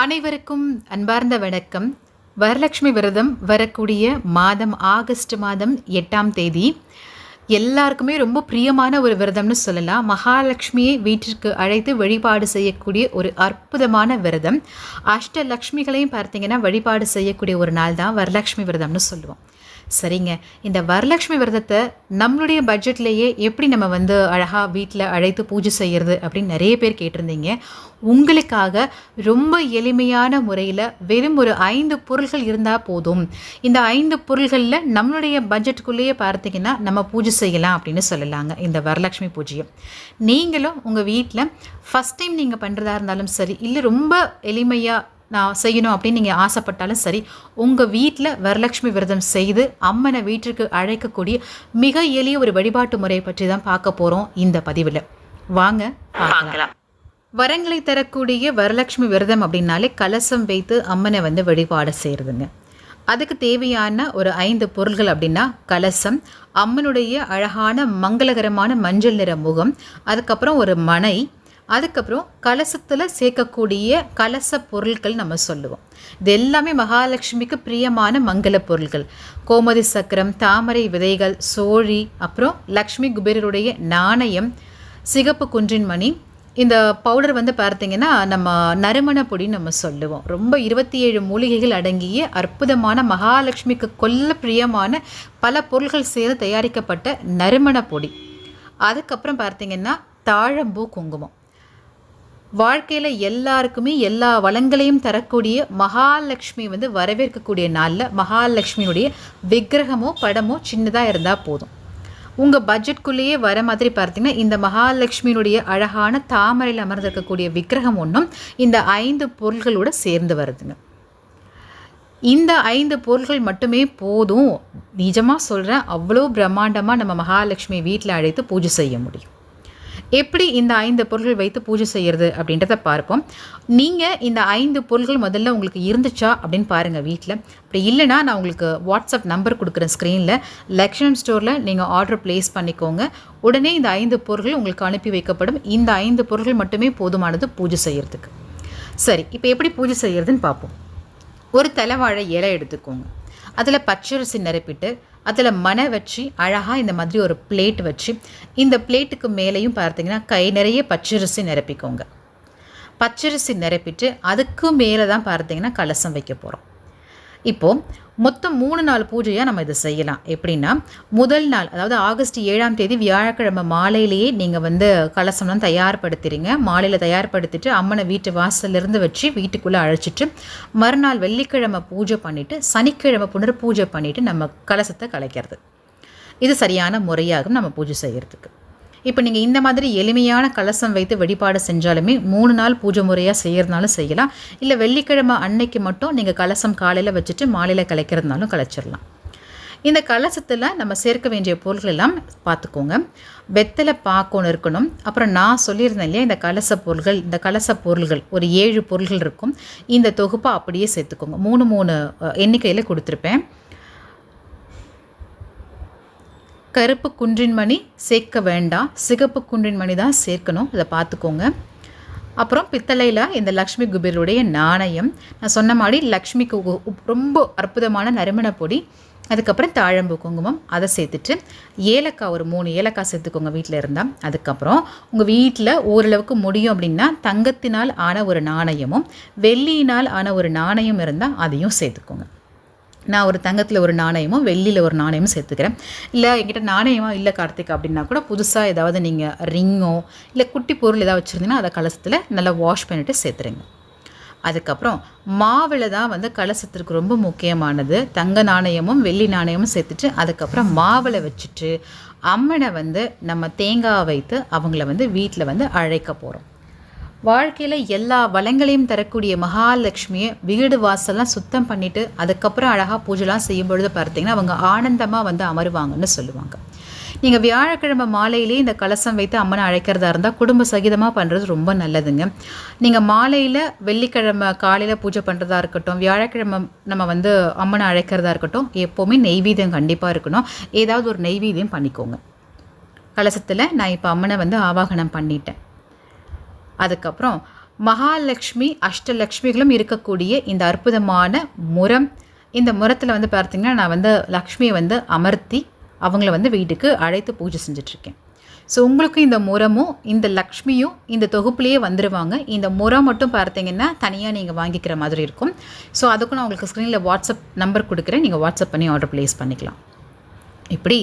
அனைவருக்கும் அன்பார்ந்த வணக்கம். வரலட்சுமி விரதம் வரக்கூடிய மாதம் ஆகஸ்ட் மாதம் எட்டாம் தேதி. எல்லாருக்குமே ரொம்ப பிரியமான ஒரு விரதம்னு சொல்லலாம். மகாலட்சுமியை வீட்டிற்கு அழைத்து வழிபாடு செய்யக்கூடிய ஒரு அற்புதமான விரதம். அஷ்டலக்ஷ்மிகளையும் பார்த்தீங்கன்னா வழிபாடு செய்யக்கூடிய ஒரு நாள் தான் வரலட்சுமி விரதம்னு சொல்லுவோம். சரிங்க. இந்த வரலட்சுமி விரதத்தை நம்மளுடைய பட்ஜெட்லேயே எப்படி நம்ம வந்து அழகாக வீட்டில் அழைத்து பூஜை செய்கிறது அப்படின்னு நிறைய பேர் கேட்டிருந்தீங்க. உங்களுக்காக ரொம்ப எளிமையான முறையில் வெறும் ஒரு ஐந்து பொருள்கள் இருந்தால் போதும். இந்த ஐந்து பொருள்களில் நம்மளுடைய பட்ஜெட்டுக்குள்ளேயே பார்த்தீங்கன்னா நம்ம பூஜை செய்யலாம் அப்படின்னு சொல்லலாங்க இந்த வரலட்சுமி பூஜையை நீங்களும் உங்கள் வீட்டில் ஃபஸ்ட் டைம் நீங்கள் பண்ணுறதா இருந்தாலும் சரி இல்லை ரொம்ப எளிமையாக நான் செய்யணும் அப்படின்னு நீங்கள் ஆசைப்பட்டாலும் சரி உங்கள் வீட்டில் வரலட்சுமி விரதம் செய்து அம்மனை வீட்டிற்கு அழைக்கக்கூடிய மிக எளிய ஒரு வழிபாட்டு முறையை பற்றி தான் பார்க்க போகிறோம் இந்த பதிவில். வாங்க பார்க்கலாம். வரங்களை தரக்கூடிய வரலட்சுமி விரதம் அப்படின்னாலே கலசம் வைத்து அம்மனை வந்து வழிபாடு செய்கிறதுங்க அதுக்கு தேவையான ஒரு ஐந்து பொருள்கள் அப்படின்னா கலசம் அம்மனுடைய அழகான மங்களகரமான மஞ்சள் நிற முகம் அதுக்கப்புறம் ஒரு மனை அதுக்கப்புறம் கலசத்தில் சேர்க்கக்கூடிய கலச பொருட்கள் நம்ம சொல்லுவோம். இது எல்லாமே மகாலட்சுமிக்கு பிரியமான மங்கள பொருட்கள் கோமதி சக்கரம் தாமரை விதைகள் சோழி அப்புறம் லக்ஷ்மி குபேரருடைய நாணயம் சிகப்பு குன்றின் மணி. இந்த பவுடர் வந்து பார்த்தீங்கன்னா நம்ம நறுமண பொடின்னு நம்ம சொல்லுவோம். ரொம்ப இருபத்தி ஏழு மூலிகைகள் அடங்கிய அற்புதமான மகாலட்சுமிக்கு கொல்ல பிரியமான பல பொருள்கள் சேர்ந்து தயாரிக்கப்பட்ட நறுமண பொடி. அதுக்கப்புறம் பார்த்தீங்கன்னா தாழம்பூ குங்குமம். வாழ்க்கையில் எல்லாருக்குமே எல்லா வளங்களையும் தரக்கூடிய மகாலட்சுமி வந்து வரவேற்கக்கூடிய நாளில் மகாலட்சுமியுடைய விக்கிரகமோ படமோ சின்னதாக இருந்தால் போதும். உங்கள் பட்ஜெட்குள்ளேயே வர மாதிரி பார்த்தீங்கன்னா இந்த மகாலட்சுமியினுடைய அழகான தாமரையில் அமர்ந்திருக்கக்கூடிய விக்கிரகம் ஒன்றும் இந்த ஐந்து பொருள்களோடு சேர்ந்து வருதுங்க. இந்த ஐந்து பொருள்கள் மட்டுமே போதும். நிஜமாக சொல்கிறேன் அவ்வளோ பிரம்மாண்டமாக நம்ம மகாலட்சுமி வீட்டில் அழைத்து பூஜை செய்ய முடியும். எப்படி இந்த ஐந்து பொருள்கள் வைத்து பூஜை செய்கிறது அப்படின்றத பார்ப்போம். நீங்கள் இந்த ஐந்து பொருள்கள் முதல்ல உங்களுக்கு இருந்துச்சா அப்படின்னு பாருங்கள் வீட்டில் அப்படி இல்லைனா நான் உங்களுக்கு வாட்ஸ்அப் நம்பர் கொடுக்குறேன் ஸ்க்ரீனில் லக்ஷ்மம் ஸ்டோரில் நீங்கள் ஆர்டர் ப்ளேஸ் பண்ணிக்கோங்க. உடனே இந்த ஐந்து பொருள்கள் உங்களுக்கு அனுப்பி வைக்கப்படும். இந்த ஐந்து பொருள்கள் மட்டுமே போதுமானது பூஜை செய்கிறதுக்கு சரி இப்போ எப்படி பூஜை செய்கிறதுன்னு பார்ப்போம். ஒரு தலைவாழை இலை எடுத்துக்கோங்க. அதில் பச்சரிசி நிரப்பிட்டு அதில் மனை வச்சு அழகாக இந்த மாதிரி ஒரு பிளேட் வச்சு இந்த பிளேட்டுக்கு மேலேயும் பார்த்தீங்கன்னா கை நிறைய பச்சரிசி நிரப்பிக்கோங்க. பச்சரிசி நிரப்பிட்டு அதுக்கு மேலே தான் பார்த்தீங்கன்னா கலசம் வைக்க போகிறோம் இப்போது மொத்தம் மூணு நாள் பூஜையாக நம்ம இதை செய்யலாம். எப்படின்னா முதல் நாள் அதாவது ஆகஸ்ட் ஏழாம் தேதி வியாழக்கிழமை மாலையிலேயே நீங்கள் வந்து கலசம்லாம் தயார்படுத்துறீங்க. மாலையில் தயார்படுத்திட்டு அம்மனை வீட்டு வாசல்லேருந்து வச்சு வீட்டுக்குள்ளே அழைச்சிட்டு மறுநாள் வெள்ளிக்கிழமை பூஜை பண்ணிவிட்டு சனிக்கிழமை புனர் பூஜை பண்ணிவிட்டு நம்ம கலசத்தை கலைக்கிறது. இது சரியான முறையாகும் நம்ம பூஜை செய்கிறதுக்கு இப்போ நீங்கள் இந்த மாதிரி எளிமையான கலசம் வைத்து வழிபாடு செஞ்சாலுமே மூணு நாள் பூஜை முறையாக செய்கிறதுனாலும் செய்யலாம். இல்லை வெள்ளிக்கிழமை அன்னைக்கு மட்டும் நீங்கள் கலசம் காலையில் வச்சுட்டு மாலையில் கலைக்கிறதுனாலும் கலைச்சிடலாம் இந்த கலசத்தில் நம்ம சேர்க்க வேண்டிய பொருள்கள் எல்லாம் பார்த்துக்கோங்க வெத்தலை பாக்கணும் இருக்கணும். அப்புறம் நான் சொல்லியிருந்தேன் இல்லையா இந்த கலச பொருள்கள் இந்த கலச பொருள்கள் ஒரு ஏழு பொருள்கள் இருக்கும். இந்த தொகுப்பை அப்படியே சேர்த்துக்கோங்க. மூணு மூணு எண்ணிக்கையில் கொடுத்துருப்பேன். கருப்பு குன்றின் மணி சேர்க்க வேண்டாம். சிகப்பு குன்றின் மணி தான் சேர்க்கணும். அதை பார்த்துக்கோங்க. அப்புறம் பித்தளையில் இந்த லக்ஷ்மி குபேருடைய நாணயம். நான் சொன்ன மாதிரி லக்ஷ்மிக்கு ரொம்ப அற்புதமான நறுமண பொடி. அதுக்கப்புறம் தாழம்பு குங்குமம். அதை சேர்த்துட்டு ஏலக்காய் ஒரு மூணு ஏலக்காய் சேர்த்துக்கோங்க வீட்டில் இருந்தால் அதுக்கப்புறம் உங்கள் வீட்டில் ஓரளவுக்கு முடியும் அப்படின்னா தங்கத்தினால் ஆன ஒரு நாணயமும் வெள்ளியினால் ஆன ஒரு நாணயம் இருந்தால் அதையும் சேர்த்துக்கோங்க. நான் ஒரு தங்கத்தில் ஒரு நாணயமும் வெள்ளியில் ஒரு நாணயமும் சேர்த்துக்கிறேன். இல்லை என்கிட்ட நாணயமாக இல்லை கார்த்திக் அப்படின்னா கூட புதுசாக ஏதாவது நீங்கள் ரிங்கோ இல்லை குட்டி பொருள் ஏதாவது வச்சுருந்தீங்கன்னா அதை கலசத்தில் நல்லா வாஷ் பண்ணிவிட்டு சேர்த்துருங்க. அதுக்கப்புறம் மாவில் தான் வந்து கலசத்திற்கு ரொம்ப முக்கியமானது. தங்க நாணயமும் வெள்ளி நாணயமும் சேர்த்துட்டு அதுக்கப்புறம் மாவில் வச்சுட்டு அம்மனை வந்து நம்ம தேங்காய் வைத்து அவங்கள வந்து வீட்டில் வந்து அழைக்க போகிறோம் வாழ்க்கையில் எல்லா வளங்களையும் தரக்கூடிய மகாலட்சுமியை வீடு வாசல்லாம் சுத்தம் பண்ணிவிட்டு அதுக்கப்புறம் அழகாக பூஜைலாம் செய்யும் பொழுது பார்த்தீங்கன்னா அவங்க ஆனந்தமாக வந்து அமருவாங்கன்னு சொல்லுவாங்க. நீங்கள் வியாழக்கிழமை மாலையிலேயே இந்த கலசம் வைத்து அம்மனை அழைக்கிறதா இருந்தால் குடும்ப சகிதமாக பண்ணுறது ரொம்ப நல்லதுங்க. நீங்கள் மாலையில் வெள்ளிக்கிழமை காலையில் பூஜை பண்ணுறதா இருக்கட்டும் வியாழக்கிழமை நம்ம வந்து அம்மனை அழைக்கிறதா இருக்கட்டும் எப்போவுமே நெய்வேதியம் கண்டிப்பாக இருக்கணும். ஏதாவது ஒரு நெய்வீதியம் பண்ணிக்கோங்க. கலசத்தில் நான் இப்போ அம்மனை வந்து ஆவாகனம் பண்ணிட்டேன். அதுக்கப்புறம் மகாலட்சுமி அஷ்டலக்ஷ்மிகளும் இருக்கக்கூடிய இந்த அற்புதமான முரம். இந்த முரத்தில் வந்து பார்த்திங்கன்னா நான் வந்து லக்ஷ்மியை வந்து அமர்த்தி அவங்கள வந்து வீட்டுக்கு அழைத்து பூஜை செஞ்சிட்ருக்கேன். ஸோ உங்களுக்கு இந்த முரமும் இந்த லக்ஷ்மியும் இந்த தொகுப்புலேயே வந்துடுவாங்க இந்த முறம் மட்டும் பார்த்தீங்கன்னா தனியாக நீங்கள் வாங்கிக்கிற மாதிரி இருக்கும். ஸோ அதுக்கும் நான் உங்களுக்கு ஸ்க்ரீனில் வாட்ஸ்அப் நம்பர் கொடுக்குறேன். நீங்கள் வாட்ஸ்அப் பண்ணி ஆர்டர் ப்ளேஸ் பண்ணிக்கலாம். இப்படி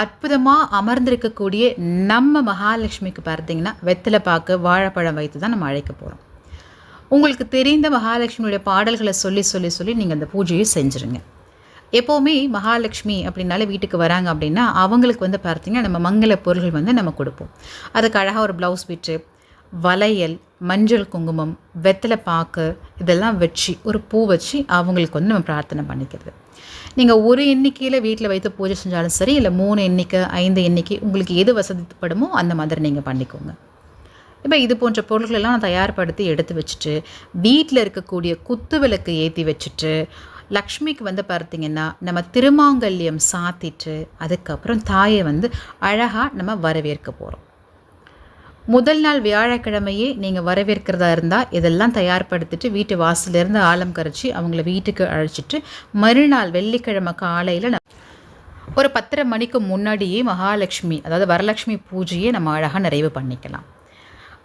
அற்புதமாக அமர்ந்திருக்கக்கூடிய நம்ம மகாலட்சுமிக்கு பார்த்தீங்கன்னா வெத்தலை பாக்கு வாழைப்பழம் வைத்து தான் நம்ம அழைக்க போகிறோம் உங்களுக்கு தெரிந்த மகாலட்சுமியுடைய பாடல்களை சொல்லி சொல்லி சொல்லி நீங்கள் அந்த பூஜையை செஞ்சுருங்க. எப்போவுமே மகாலட்சுமி அப்படின்னாலே வீட்டுக்கு வராங்க அப்படின்னா அவங்களுக்கு வந்து பார்த்திங்கன்னா நம்ம மங்கள பொருள்கள் வந்து நம்ம கொடுப்போம். அதுக்கு அழகாக ஒரு ப்ளவுஸ் பிட்டு வளையல் மஞ்சள் குங்குமம் வெத்தலை பாக்கு இதெல்லாம் வச்சு ஒரு பூ வச்சு அவங்களுக்கு வந்து நம்ம பிரார்த்தனை பண்ணிக்கிறது. நீங்கள் ஒரு எண்ணிக்கையில் வீட்டில் வைத்து பூஜை செஞ்சாலும் சரி இல்லை மூணு எண்ணிக்கை ஐந்து எண்ணிக்கை உங்களுக்கு எது வசதிப்படுமோ அந்த மாதிரி நீங்கள் பண்ணிக்கோங்க. இப்போ இது போன்ற பொருட்களெல்லாம் நான் தயார்படுத்தி எடுத்து வச்சுட்டு வீட்டில் இருக்கக்கூடிய குத்து விளக்கு ஏற்றி வச்சுட்டு லக்ஷ்மிக்கு வந்து பார்த்திங்கன்னா நம்ம திருமாங்கல்யம் சாத்திட்டு அதுக்கப்புறம் தாயை வந்து அழகாக நம்ம வரவேற்க போகிறோம் முதல் நாள் வியாழக்கிழமையே நீங்கள் வரவேற்கிறதா இருந்தால் இதெல்லாம் தயார்படுத்திட்டு வீட்டு வாசலேருந்து ஆழம் கரைச்சி அவங்கள வீட்டுக்கு அழைச்சிட்டு மறுநாள் வெள்ளிக்கிழமை காலையில் ஒரு பத்தரை மணிக்கு முன்னாடியே மகாலட்சுமி அதாவது வரலட்சுமி பூஜையை நம்ம அழகாக நிறைவு பண்ணிக்கலாம்.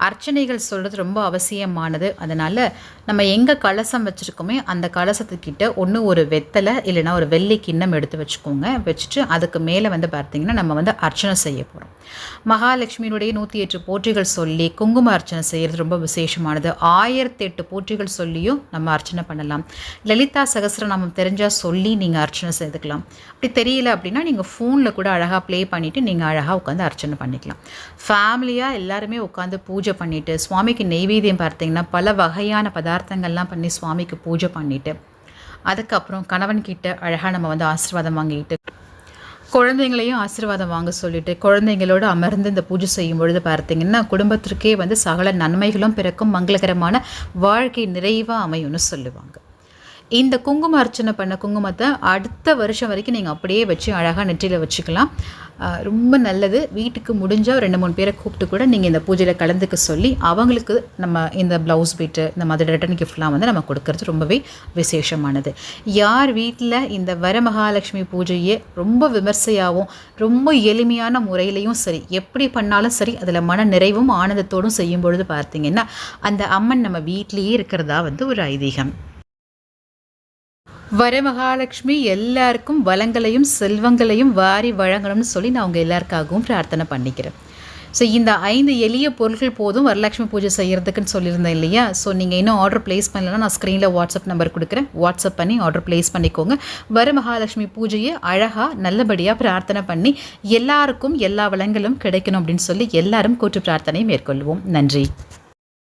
அர்ச்சனைகள் சொல்கிறது ரொம்ப அவசியமானது. அதனால் நம்ம எங்கே கலசம் வச்சுருக்கோமே அந்த கலசத்துக்கிட்ட ஒன்று ஒரு வெத்தலை இல்லைனா ஒரு வெள்ளி கிண்ணம் எடுத்து வச்சுக்கோங்க. வச்சுட்டு அதுக்கு மேலே வந்து பார்த்திங்கன்னா நம்ம வந்து அர்ச்சனை செய்ய போகிறோம் மகாலட்சுமியினுடைய நூற்றி எட்டு போற்றிகள் சொல்லி குங்கும அர்ச்சனை செய்கிறது ரொம்ப விசேஷமானது. ஆயிரத்தி எட்டு போற்றிகள் சொல்லியும் நம்ம அர்ச்சனை பண்ணலாம். லலிதா சகசிரநாமம் தெரிஞ்சால் சொல்லி நீங்கள் அர்ச்சனை செய்துக்கலாம். அப்படி தெரியல அப்படின்னா நீங்கள் ஃபோனில் கூட அழகாக ப்ளே பண்ணிவிட்டு நீங்கள் அழகாக உட்காந்து அர்ச்சனை பண்ணிக்கலாம். ஃபேமிலியாக எல்லாருமே உட்காந்து பூஜை பூஜை பண்ணிவிட்டு சுவாமிக்கு நெய்வேத்தியம் பார்த்தீங்கன்னா பல வகையான பதார்த்தங்கள்லாம் பண்ணி சுவாமிக்கு பூஜை பண்ணிவிட்டு அதுக்கப்புறம் கணவன் கிட்ட அழகாக நம்ம வந்து ஆசீர்வாதம் வாங்கிட்டு குழந்தைங்களையும் ஆசீர்வாதம் வாங்க சொல்லிட்டு குழந்தைங்களோடு அமர்ந்து இந்த பூஜை செய்யும் பொழுது பார்த்தீங்கன்னா குடும்பத்திற்கே வந்து சகல நன்மைகளும் பிறக்கும் மங்களகரமான வாழ்க்கை நிறைவாக அமையும்னு சொல்லுவாங்க. இந்த குங்கும அர்ச்சனை பண்ண குங்குமத்தை அடுத்த வருஷம் வரைக்கும் நீங்கள் அப்படியே வச்சு அழகாக நெற்றியில் வச்சுக்கலாம். ரொம்ப நல்லது. வீட்டுக்கு முடிஞ்சால் ரெண்டு மூணு பேரை கூப்பிட்டு கூட நீங்கள் இந்த பூஜையில் கலந்துக்க சொல்லி அவங்களுக்கு நம்ம இந்த ப்ளவுஸ் பீட்டு இந்த மாதிரி ரிட்டன் கிஃப்ட்லாம் வந்து நம்ம கொடுக்கறது ரொம்பவே விசேஷமானது. யார் வீட்டில் இந்த வரமகாலட்சுமி பூஜையை ரொம்ப விமர்சையாகவும் ரொம்ப எளிமையான முறையிலையும் சரி எப்படி பண்ணாலும் சரி அதில் மன நிறைவும் ஆனந்தத்தோடும் செய்யும் பொழுது பார்த்தீங்கன்னா அந்த அம்மன் நம்ம வீட்லேயே இருக்கிறதா வந்து ஒரு ஐதீகம். வரமகாலட்சுமி எல்லாருக்கும் வளங்களையும் செல்வங்களையும் வாரி வழங்கணும்னு சொல்லி நான் அவங்க எல்லாருக்காகவும் பிரார்த்தனை பண்ணிக்கிறேன். ஸோ இந்த ஐந்து எளிய பொருட்கள் போதும் வரலட்சுமி பூஜை செய்கிறதுக்குன்னு சொல்லியிருந்தேன் இல்லையா? ஸோ நீங்கள் இன்னும் ஆர்டர் ப்ளேஸ் பண்ணலன்னா நான் ஸ்க்ரீனில் வாட்ஸ்அப் நம்பர் கொடுக்குறேன். வாட்ஸ்அப் பண்ணி ஆர்டர் ப்ளேஸ் பண்ணிக்கோங்க. வர மகாலட்சுமி பூஜையை அழகாக நல்லபடியாக பிரார்த்தனை பண்ணி எல்லாருக்கும் எல்லா வளங்களும் கிடைக்கணும் அப்படின்னு சொல்லி எல்லாரும் கூட்டு பிரார்த்தனை மேற்கொள்வோம். நன்றி.